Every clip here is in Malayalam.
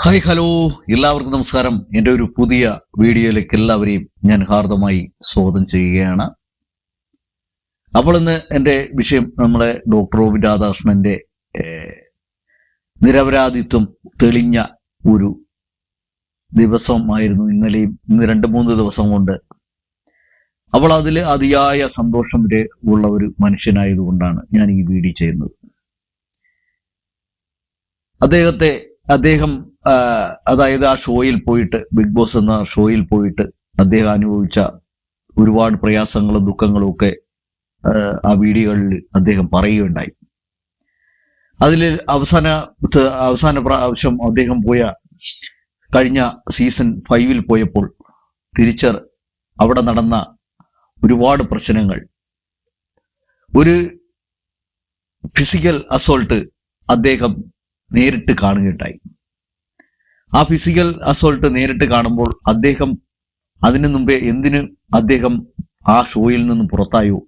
Hi hello. എല്ലാവർക്കും നമസ്കാരം. എന്റെ ഒരു പുതിയ വീഡിയോയിലേക്ക് എല്ലാവരെയും ഞാൻ ഹാർദമായി സ്വാഗതം ചെയ്യുകയാണ്. അപ്പോൾ ഇന്ന് എന്റെ വിഷയം നമ്മുടെ ഡോക്ടർ റോബി രാധാകൃഷ്ണന്റെ ഏഹ്, നിരപരാധിത്വം തെളിഞ്ഞ ഒരു ദിവസമായിരുന്നു ഇന്നലെയും ഇന്ന് രണ്ട് മൂന്ന് ദിവസം കൊണ്ട്. അപ്പോൾ അതിൽ അതിയായ സന്തോഷം ഉള്ള ഒരു മനുഷ്യനായതുകൊണ്ടാണ് ഞാൻ ഈ വീഡിയോ ചെയ്യുന്നത്. അദ്ദേഹത്തെ അദ്ദേഹം അതായത് ആ ഷോയിൽ പോയിട്ട് ബിഗ് ബോസ് എന്ന ഷോയിൽ പോയിട്ട് അദ്ദേഹം അനുഭവിച്ച ഒരുപാട് പ്രയാസങ്ങളും ദുഃഖങ്ങളും ഒക്കെ ആ, വീഡിയോകളിൽ അദ്ദേഹം പറയുകയുണ്ടായി. അതിൽ അവസാന അവസാന പ്രാവശ്യം അദ്ദേഹം പോയ കഴിഞ്ഞ സീസൺ ഫൈവിൽ പോയപ്പോൾ തിരിച്ചർ അവിടെ നടന്ന ഒരുപാട് പ്രശ്നങ്ങൾ. ഒരു ഫിസിക്കൽ അസോൾട്ട് അദ്ദേഹം നേരിട്ട് കാണുകയുണ്ടായി. ആ ഫിസിക്കൽ അസോൾട്ട് നേരിട്ട് കാണുമ്പോൾ അദ്ദേഹം അതിനു മുമ്പേ എന്തിന് അദ്ദേഹം ആ ഷോയിൽ നിന്ന് പുറത്തായോ?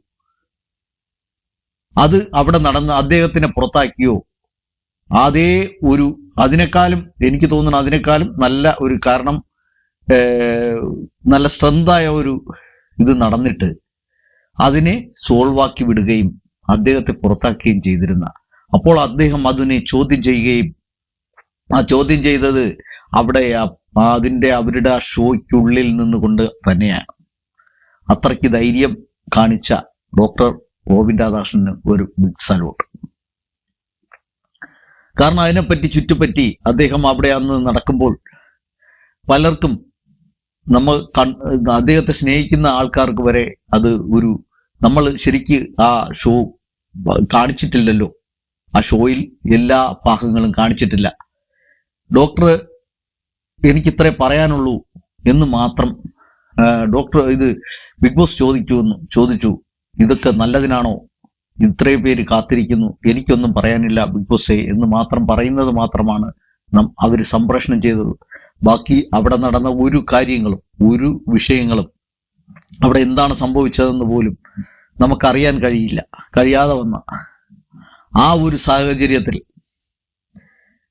അത് അവിടെ നടന്ന് അദ്ദേഹത്തിനെ പുറത്താക്കിയോ? അതേ ഒരു അതിനേക്കാളും എനിക്ക് തോന്നുന്നു അതിനേക്കാളും നല്ല ഒരു കാരണം നല്ല സ്ട്രെങ്തായ ഒരു ഇത് നടന്നിട്ട് അതിനെ സോൾവാക്കി വിടുകയും അദ്ദേഹത്തെ പുറത്താക്കുകയും ചെയ്തിരുന്ന. അപ്പോൾ അദ്ദേഹം അതിനെ ചോദ്യം ചെയ്യുകയും ആ ചോദ്യം ചെയ്തത് അവിടെ ആ അവരുടെ ആ ഷോയ്ക്കുള്ളിൽ നിന്നുകൊണ്ട് തന്നെയാണ്. അത്രയ്ക്ക് ധൈര്യം കാണിച്ച ഡോക്ടർ ഗോവിന്ദ് രാധാകൃഷ്ണന് ഒരു ബിഗ് സലൂട്ട് കാരണം അതിനെപ്പറ്റി ചുറ്റുപറ്റി അദ്ദേഹം അവിടെ അന്ന് നടക്കുമ്പോൾ പലർക്കും നമ്മൾ അദ്ദേഹത്തെ സ്നേഹിക്കുന്ന ആൾക്കാർക്ക് വരെ അത് ഒരു നമ്മൾ ശരിക്ക് ആ ഷോ കാണിച്ചിട്ടില്ലല്ലോ. ആ ഷോയിൽ എല്ലാ ഭാഗങ്ങളും കാണിച്ചിട്ടില്ല. ഡോക്ടർ എനിക്ക് ഇത്രേ പറയാനുള്ളൂ എന്ന് മാത്രം ഡോക്ടർ ഇത് ബിഗ് ബോസ് ചോദിച്ചു എന്ന് ചോദിച്ചു. ഇതൊക്കെ നല്ലതിനാണോ? ഇത്രയും പേര് കാത്തിരിക്കുന്നു. എനിക്കൊന്നും പറയാനില്ല ബിഗ് ബോസേ എന്ന് മാത്രം പറയുന്നത് മാത്രമാണ് നാം അവർ സംപ്രേഷണം ചെയ്തത്. ബാക്കി അവിടെ നടന്ന ഒരു കാര്യങ്ങളും ഒരു വിഷയങ്ങളും അവിടെ എന്താണ് സംഭവിച്ചതെന്ന് പോലും നമുക്കറിയാൻ കഴിയില്ല. കഴിയാതെ വന്ന ആ ഒരു സാഹചര്യത്തിൽ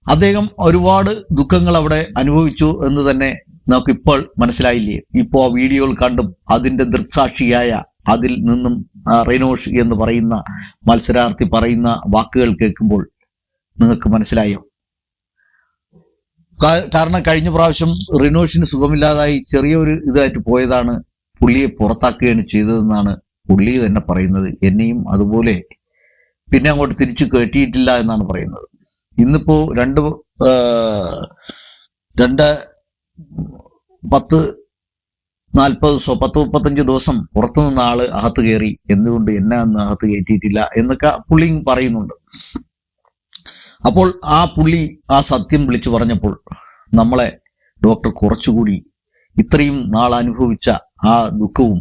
അദ്ദേഹം ഒരുപാട് ദുഃഖങ്ങൾ അവിടെ അനുഭവിച്ചു എന്ന് തന്നെ നമുക്ക് ഇപ്പോൾ മനസ്സിലായില്ലേ? ഇപ്പോ ആ വീഡിയോകൾ കണ്ടും അതിന്റെ ദൃക്സാക്ഷിയായ അതിൽ നിന്നും റിനോഷ് എന്ന് പറയുന്ന മത്സരാർത്ഥി പറയുന്ന വാക്കുകൾ കേൾക്കുമ്പോൾ നിങ്ങൾക്ക് മനസ്സിലായോ? കാരണം കഴിഞ്ഞ പ്രാവശ്യം റിനോഷിന് സുഖമില്ലാതായി ചെറിയൊരു ഇതായിട്ട് പോയതാണ് പുള്ളിയെ പുറത്താക്കുകയാണ് ചെയ്തതെന്നാണ് പുള്ളി തന്നെ പറയുന്നത്. എന്നെയും അതുപോലെ പിന്നെ അങ്ങോട്ട് തിരിച്ചു കെട്ടിയിട്ടില്ല എന്നാണ് പറയുന്നത്. ഇന്നിപ്പോ രണ്ട് രണ്ട് പത്ത് നാൽപ്പത് പത്ത് മുപ്പത്തഞ്ച് ദിവസം പുറത്തു നിന്ന ആൾ അകത്ത് കയറി എന്തുകൊണ്ട് എന്നെ അന്ന് അകത്ത് കയറ്റിയിട്ടില്ല എന്നൊക്കെ പുള്ളി പറയുന്നുണ്ട്. അപ്പോൾ ആ പുള്ളി ആ സത്യം വിളിച്ചു പറഞ്ഞപ്പോൾ നമ്മളെ ഡോക്ടർ കുറച്ചുകൂടി ഇത്രയും നാൾ അനുഭവിച്ച ആ ദുഃഖവും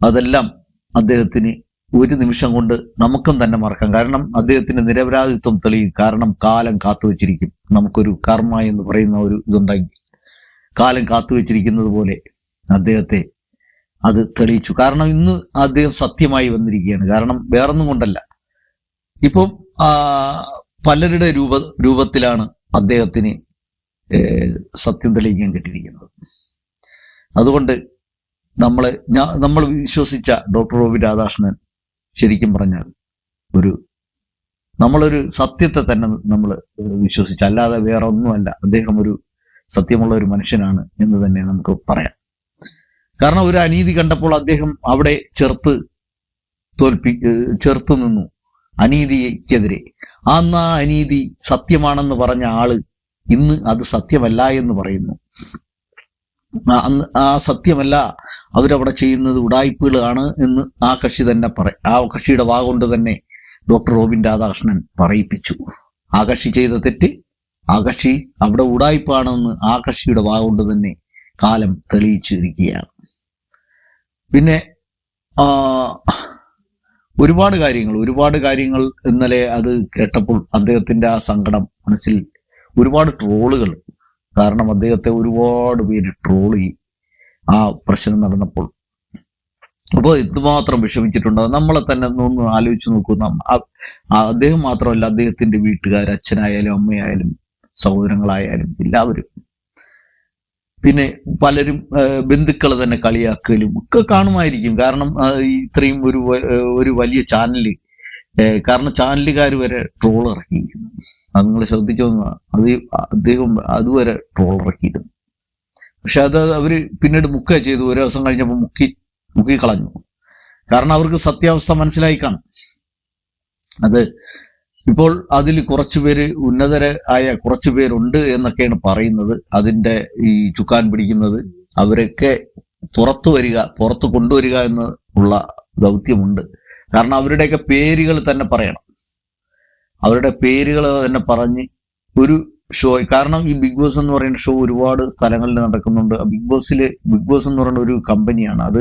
അതെല്ലാം അദ്ദേഹത്തിന് ഒരു നിമിഷം കൊണ്ട് നമുക്കും തന്നെ മറക്കാം. കാരണം അദ്ദേഹത്തിന്റെ നിരപരാധിത്വം തെളിയും കാരണം കാലം കാത്തുവച്ചിരിക്കും. നമുക്കൊരു കർമ്മ എന്ന് പറയുന്ന ഒരു ഇതുണ്ടെങ്കിൽ കാലം കാത്തുവച്ചിരിക്കുന്നത് പോലെ അദ്ദേഹത്തെ അത് തെളിയിച്ചു. കാരണം ഇന്ന് അദ്ദേഹം സത്യമായി വന്നിരിക്കുകയാണ്. കാരണം വേറൊന്നും കൊണ്ടല്ല. ഇപ്പം പലരുടെ രൂപ രൂപത്തിലാണ് അദ്ദേഹത്തിന് സത്യം തെളിയിക്കാൻ കിട്ടിയിരിക്കുന്നത്. അതുകൊണ്ട് നമ്മളെ നമ്മൾ വിശ്വസിച്ച ഡോക്ടർ റോബി രാധാകൃഷ്ണൻ ശരിക്കും പറഞ്ഞാൽ ഒരു നമ്മളൊരു സത്യത്തെ തന്നെ നമ്മൾ വിശ്വസിച്ച അല്ലാതെ വേറെ ഒന്നുമല്ല അദ്ദേഹം ഒരു സത്യമുള്ള ഒരു മനുഷ്യനാണ് എന്ന് തന്നെ നമുക്ക് പറയാം. കാരണം ഒരു അനീതി കണ്ടപ്പോൾ അദ്ദേഹം അവിടെ ചെറുത്ത് തോൽപ്പി ചെറുത്തു നിന്നു അനീതിക്കെതിരെ. അന്ന് ആ അനീതി സത്യമാണെന്ന് പറഞ്ഞ ആൾ ഇന്ന് അത് സത്യമല്ല എന്ന് പറയുന്നു. ആ- സത്യമല്ല അവരവിടെ ചെയ്യുന്നത് ഉടായ്പകളാണ് എന്ന് ആ കക്ഷി തന്നെ പറ ആ കക്ഷിയുടെ വാ കൊണ്ട് തന്നെ ഡോക്ടർ റോബിൻ രാധാകൃഷ്ണൻ പറയിപ്പിച്ചു. ആ കക്ഷി ചെയ്ത തെറ്റ് ആ കക്ഷി അവിടെ ഉടായ്പാണെന്ന് ആ കക്ഷിയുടെ വാ കൊണ്ട് തന്നെ കാലം തെളിയിച്ചിരിക്കുകയാണ്. പിന്നെ ഒരുപാട് കാര്യങ്ങൾ ഒരുപാട് കാര്യങ്ങൾ ഇന്നലെ അത് കേട്ടപ്പോൾ അദ്ദേഹത്തിന്റെ ആ സങ്കടം മനസ്സിൽ ഒരുപാട് ട്രോളുകൾ കാരണം അദ്ദേഹത്തെ ഒരുപാട് പേര് ട്രോൾ ചെയ്യും. ആ പ്രശ്നം നടന്നപ്പോൾ. അപ്പോൾ ഇതുമാത്രം വിഷമിച്ചിട്ടുണ്ടോ. നമ്മളെ തന്നെ ഒന്ന് ആലോചിച്ച് നോക്കൂ. അദ്ദേഹം മാത്രമല്ല അദ്ദേഹത്തിന്റെ വീട്ടുകാർ അച്ഛനായാലും അമ്മയായാലും സഹോദരങ്ങളായാലും എല്ലാവരും. പിന്നെ പലരും ബന്ധുക്കൾ തന്നെ കളിയാക്കലും ഒക്കെ കാണുമായിരിക്കും. കാരണം ഇത്രയും ഒരു ഒരു വലിയ ചാനൽ കാരണം ചാനലുകാർ വരെ ട്രോൾ ഇറക്കിയിരിക്കുന്നു. അത് നിങ്ങൾ ശ്രദ്ധിച്ചു എന്ന് അത് അദ്ദേഹം അതുവരെ ട്രോൾ ഇറക്കിയിരുന്നു. പക്ഷെ അത് അവർ പിന്നീട് മുക്ക ചെയ്തു. ഒരു ദിവസം കഴിഞ്ഞപ്പോൾ മുക്കി മുക്കി കളഞ്ഞു. കാരണം അവർക്ക് സത്യാവസ്ഥ മനസ്സിലായി കാണും. അത് ഇപ്പോൾ അതിൽ കുറച്ചു പേര് ഉന്നതര ആയ കുറച്ചു പേരുണ്ട് എന്നൊക്കെയാണ് പറയുന്നത്. അതിന്റെ ഈ ചുക്കാൻ പിടിക്കുന്നത്. അവരൊക്കെ പുറത്തു വരിക പുറത്ത് കൊണ്ടുവരിക എന്ന് ഉള്ള ദൗത്യമുണ്ട്. കാരണം അവരുടെയൊക്കെ പേരുകൾ തന്നെ പറയണം. അവരുടെ പേരുകൾ തന്നെ പറഞ്ഞ് ഒരു ഷോ കാരണം ഈ ബിഗ് ബോസ് എന്ന് പറയുന്ന ഷോ ഒരുപാട് സ്ഥലങ്ങളിൽ നടക്കുന്നുണ്ട്. ബിഗ് ബോസിൽ ബിഗ് ബോസ് എന്ന് പറയുന്ന ഒരു കമ്പനിയാണ് അത്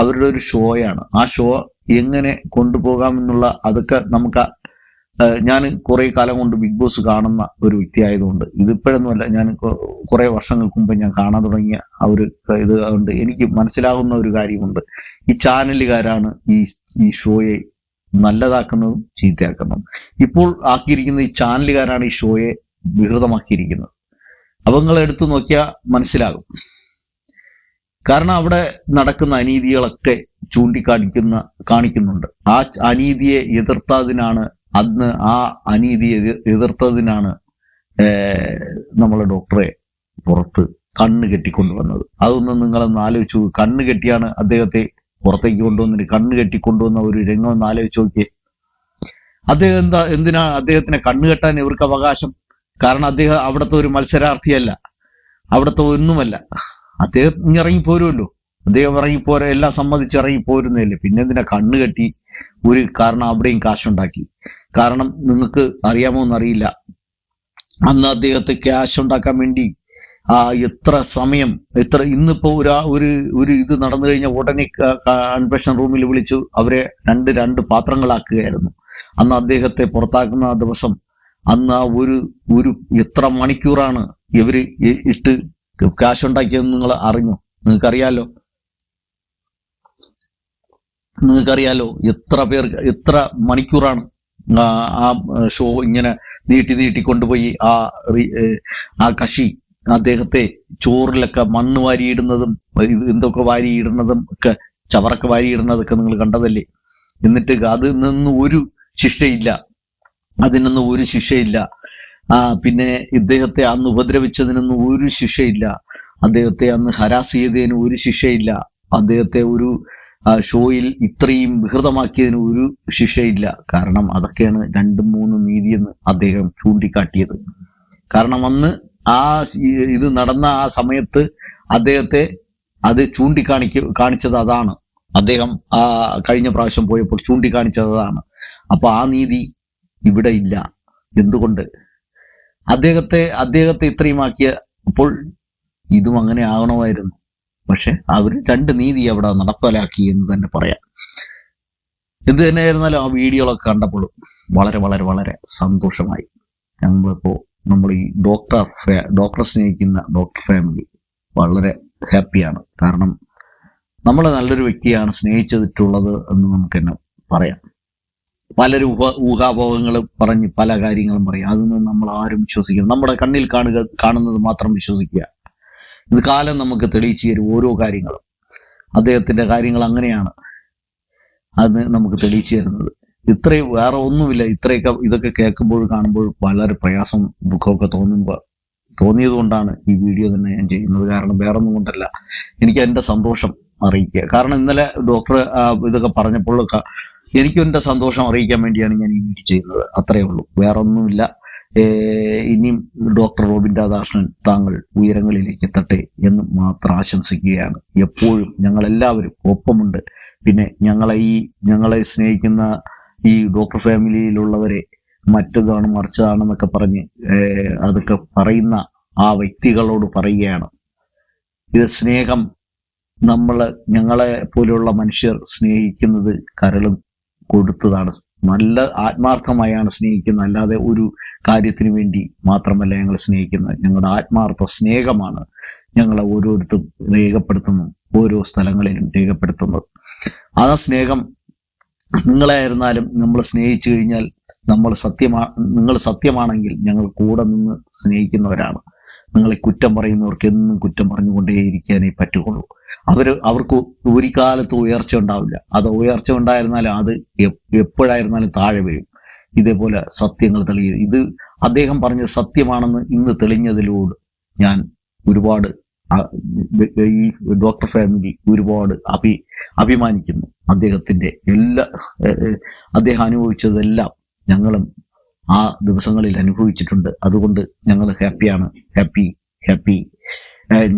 അവരുടെ ഒരു ഷോയാണ് ആ ഷോ എങ്ങനെ കൊണ്ടുപോകാമെന്നുള്ള അതൊക്കെ നമുക്ക് ഞാൻ കുറെ കാലം കൊണ്ട് ബിഗ് ബോസ് കാണുന്ന ഒരു വ്യക്തി ആയതുകൊണ്ട് ഇതിപ്പോഴൊന്നുമല്ല ഞാൻ കുറെ വർഷങ്ങൾക്ക് മുമ്പ് ഞാൻ കാണാൻ തുടങ്ങിയ ആ ഒരു ഇത് കൊണ്ട് എനിക്ക് മനസ്സിലാകുന്ന ഒരു കാര്യമുണ്ട്. ഈ ചാനലുകാരാണ് ഈ ഈ ഷോയെ നല്ലതാക്കുന്നതും ചീത്തയാക്കുന്നതും. ഇപ്പോൾ ആക്കിയിരിക്കുന്ന ഈ ചാനലുകാരാണ് ഈ ഷോയെ വികൃതമാക്കിയിരിക്കുന്നത്. അപ്പൊ എടുത്തു നോക്കിയാൽ മനസ്സിലാകും. കാരണം അവിടെ നടക്കുന്ന അനീതികളൊക്കെ ചൂണ്ടിക്കാണിക്കുന്ന കാണിക്കുന്നുണ്ട്. ആ അനീതിയെ എതിർത്തതിനാണ് അന്ന് ആ അനീതിയെ എതി- എതിർത്തതിനാണ് നമ്മൾ ഡോക്ടറെ പുറത്ത് കണ്ണ് കെട്ടിക്കൊണ്ടുവന്നത്. അതൊന്നും നിങ്ങളൊന്ന് ആലോചിച്ചു. കണ്ണ് കെട്ടിയാണ് അദ്ദേഹത്തെ പുറത്തേക്ക് കൊണ്ടുവന്നിട്ട് കണ്ണ് കെട്ടിക്കൊണ്ടുവന്ന ഒരു രംഗം ഒന്ന് ആലോചിച്ച് നോക്കിയേ. അദ്ദേഹം എന്താ എന്തിനാ അദ്ദേഹത്തിനെ കണ്ണ് കെട്ടാൻ ഇവർക്ക് അവകാശം? കാരണം അദ്ദേഹം അവിടുത്തെ ഒരു മത്സരാർത്ഥിയല്ല. അവിടുത്തെ ഒന്നുമല്ല. അദ്ദേഹം ഇങ്ങ് ഇറങ്ങി പോരുമല്ലോ അദ്ദേഹം ഇറങ്ങിപ്പോരെ പോരാ എല്ലാം സമ്മതിച്ച് ഇറങ്ങിപ്പോരുന്നതല്ലേ? പിന്നെ എന്തിനാ കണ്ണ് കെട്ടി ഒരു കാരണം അവിടെയും കാശുണ്ടാക്കി? കാരണം നിങ്ങൾക്ക് അറിയാമോ എന്നറിയില്ല. അന്ന് അദ്ദേഹത്തെ ക്യാഷ് ഉണ്ടാക്കാൻ വേണ്ടി ആ എത്ര സമയം എത്ര ഇന്നിപ്പോ ഒരു ഒരു ഒരു ഇത് നടന്നു കഴിഞ്ഞ ഉടനെ കൺവെൻഷൻ റൂമിൽ വിളിച്ചു. അവരെ രണ്ട് രണ്ട് പാത്രങ്ങളാക്കുകയായിരുന്നു. അന്ന് അദ്ദേഹത്തെ പുറത്താക്കുന്ന ആ ദിവസം അന്ന് ആ ഒരു ഒരു എത്ര മണിക്കൂറാണ് ഇവർ ഇട്ട് ക്യാഷ് ഉണ്ടാക്കിയെന്ന് നിങ്ങൾ അറിഞ്ഞു? നിങ്ങൾക്കറിയാലോ? നിങ്ങൾക്കറിയാലോ എത്ര പേർ എത്ര മണിക്കൂറാണ് ആ ഷോ ഇങ്ങനെ നീട്ടി നീട്ടി കൊണ്ടുപോയി ആ ആ കഷി അദ്ദേഹത്തെ ചോറിലൊക്കെ മണ്ണ് വാരിയിടുന്നതും ഇത് എന്തൊക്കെ വാരിയിടുന്നതും ഒക്കെ ചവറൊക്കെ വാരിയിടുന്നതൊക്കെ നിങ്ങൾ കണ്ടതല്ലേ? എന്നിട്ട് അതിൽ നിന്ന് ഒരു ശിക്ഷയില്ല. അതിനൊന്നും ഒരു ശിക്ഷയില്ല. ആ പിന്നെ ഇദ്ദേഹത്തെ അന്ന് ഉപദ്രവിച്ചതിനൊന്നും ഒരു ശിക്ഷയില്ല. അദ്ദേഹത്തെ അന്ന് ഹരാസ് ചെയ്തതിന് ഒരു ശിക്ഷയില്ല. അദ്ദേഹത്തെ ഒരു ഷോയിൽ ഇത്രയും വികൃതമാക്കിയതിന് ഒരു ശിക്ഷയില്ല. കാരണം അതൊക്കെയാണ് രണ്ടും മൂന്നും നീതിയെന്ന് അദ്ദേഹം ചൂണ്ടിക്കാട്ടിയത്. കാരണം അന്ന് ആ ഇത് നടന്ന ആ സമയത്ത് അദ്ദേഹത്തെ അത് ചൂണ്ടിക്കാണിക്ക കാണിച്ചത് അതാണ്. അദ്ദേഹം ആ കഴിഞ്ഞ പ്രാവശ്യം പോയപ്പോൾ ചൂണ്ടിക്കാണിച്ചത് അതാണ്. അപ്പൊ ആ നീതി ഇവിടെ ഇല്ല. എന്തുകൊണ്ട്? അദ്ദേഹത്തെ അദ്ദേഹത്തെ ഇത്രയും ആക്കിയ അപ്പോൾ ഇതും അങ്ങനെ ആവണമായിരുന്നു. പക്ഷെ അവർ രണ്ട് നീതി അവിടെ നടപ്പിലാക്കി എന്ന് തന്നെ പറയാം. എന്ത് തന്നെയായിരുന്നാലും ആ വീഡിയോകളൊക്കെ കണ്ടപ്പോൾ വളരെ വളരെ വളരെ സന്തോഷമായി. നമ്മളിപ്പോ നമ്മൾ ഈ ഡോക്ടർ ഡോക്ടറെ സ്നേഹിക്കുന്ന ഡോക്ടർ ഫാമിലി വളരെ ഹാപ്പിയാണ് കാരണം നമ്മൾ നല്ലൊരു വ്യക്തിയാണ് സ്നേഹിച്ചിട്ടുള്ളത് എന്ന് നമുക്ക് തന്നെ പറയാം. പലരും ഉപ ഊഹാപോഹങ്ങൾ പറഞ്ഞ് പല കാര്യങ്ങളും പറയും. അതൊന്നും നമ്മൾ ആരും വിശ്വസിക്കണം നമ്മുടെ കണ്ണിൽ കാണുക കാണുന്നത് മാത്രം വിശ്വസിക്കുക. ഇത് കാലം നമുക്ക് തെളിയിച്ചു തരും ഓരോ കാര്യങ്ങളും. അദ്ദേഹത്തിന്റെ കാര്യങ്ങൾ അങ്ങനെയാണ്. അത് നമുക്ക് തെളിയിച്ചു തരുന്നത്. ഇത്രയും വേറെ ഒന്നുമില്ല. ഇത്രയൊക്കെ ഇതൊക്കെ കേൾക്കുമ്പോൾ കാണുമ്പോൾ വളരെ പ്രയാസം ദുഃഖമൊക്കെ തോന്നുമ്പോൾ തോന്നിയത് കൊണ്ടാണ് ഈ വീഡിയോ തന്നെ ഞാൻ ചെയ്യുന്നത്. കാരണം വേറെ ഒന്നും കൊണ്ടല്ല. എനിക്ക് എന്റെ സന്തോഷം അറിയിക്കുക. കാരണം ഇന്നലെ ഡോക്ടർ ഇതൊക്കെ പറഞ്ഞപ്പോൾ ക- എനിക്കും എന്റെ സന്തോഷം അറിയിക്കാൻ വേണ്ടിയാണ് ഞാൻ ഈ വീഡിയോ ചെയ്യുന്നത്. അത്രയേ ഉള്ളൂ. വേറെ ഒന്നുമില്ല ഏർ ഇനിയും ഡോക്ടർ റോബിൻ രാധാകൃഷ്ണൻ താങ്കൾ ഉയരങ്ങളിലേക്ക് എത്തട്ടെ എന്ന് മാത്രം ആശംസിക്കുകയാണ്. എപ്പോഴും ഞങ്ങളെല്ലാവരും ഒപ്പമുണ്ട്. പിന്നെ ഞങ്ങളെ ഈ ഞങ്ങളെ സ്നേഹിക്കുന്ന ഈ ഡോക്ടർ ഫാമിലിയിലുള്ളവരെ മറ്റതാണ് മറിച്ചതാണെന്നൊക്കെ പറഞ്ഞ് അതൊക്കെ പറയുന്ന ആ വ്യക്തികളോട് പറയുകയാണ്. ഇത് സ്നേഹം നമ്മൾ ഞങ്ങളെ പോലെയുള്ള മനുഷ്യർ സ്നേഹിക്കുന്നത് കരളും കൊടുത്തതാണ്. നല്ല ആത്മാർത്ഥമായാണ് സ്നേഹിക്കുന്നത്. അല്ലാതെ ഒരു കാര്യത്തിന് വേണ്ടി മാത്രമല്ല ഞങ്ങൾ സ്നേഹിക്കുന്നത്. ഞങ്ങളുടെ ആത്മാർത്ഥ സ്നേഹമാണ് ഞങ്ങളെ ഓരോരുത്തരും രേഖപ്പെടുത്തുന്നു. ഓരോ സ്ഥലങ്ങളിലും രേഖപ്പെടുത്തുന്നത്. ആ സ്നേഹം നിങ്ങളായിരുന്നാലും നമ്മൾ സ്നേഹിച്ചു കഴിഞ്ഞാൽ നമ്മൾ സത്യമാ നിങ്ങൾ സത്യമാണെങ്കിൽ ഞങ്ങൾ കൂടെ നിന്ന് സ്നേഹിക്കുന്നവരാണ്. നിങ്ങളെ കുറ്റം പറയുന്നവർക്ക് എന്നും കുറ്റം പറഞ്ഞുകൊണ്ടേയിരിക്കാനേ പറ്റുകയുള്ളൂ. അവർ അവർക്ക് ഒരു കാലത്ത് ഉയർച്ച ഉണ്ടാവില്ല. അത് ഉയർച്ച ഉണ്ടായിരുന്നാലും അത് എപ്പോഴായിരുന്നാലും താഴെ വീഴും. ഇതേപോലെ സത്യങ്ങൾ തെളിയ ഇത് അദ്ദേഹം പറഞ്ഞ സത്യമാണെന്ന് ഇന്ന് തെളിഞ്ഞതിലൂടെ ഞാൻ ഒരുപാട് ഈ ഡോക്ടർ ഫാമിലി ഒരുപാട് അഭി അഭിമാനിക്കുന്നു. അദ്ദേഹത്തിന്റെ എല്ലാ അദ്ദേഹം അനുഭവിച്ചതെല്ലാം ഞങ്ങളും ആ ദിവസങ്ങളിൽ അനുഭവിച്ചിട്ടുണ്ട്. അതുകൊണ്ട് ഞങ്ങൾ ഹാപ്പിയാണ്. Happy happy.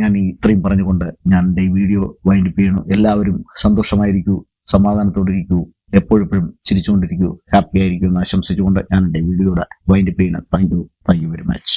ഞാൻ ഇത്രയും പറഞ്ഞുകൊണ്ട് ഞാൻ എന്റെ ഈ വീഡിയോ വൈൻഡപ്പ് ചെയ്യണം എല്ലാവരും സന്തോഷമായിരിക്കൂ സമാധാനത്തോടെ ഇരിക്കൂ എപ്പോഴെപ്പോഴും ചിരിച്ചുകൊണ്ടിരിക്കൂ ഹാപ്പി ആയിരിക്കും എന്ന് ആശംസിച്ചുകൊണ്ട് ഞാൻ എന്റെ വീഡിയോയുടെ വൈൻഡപ്പ് ചെയ്യണം thank you thank you very much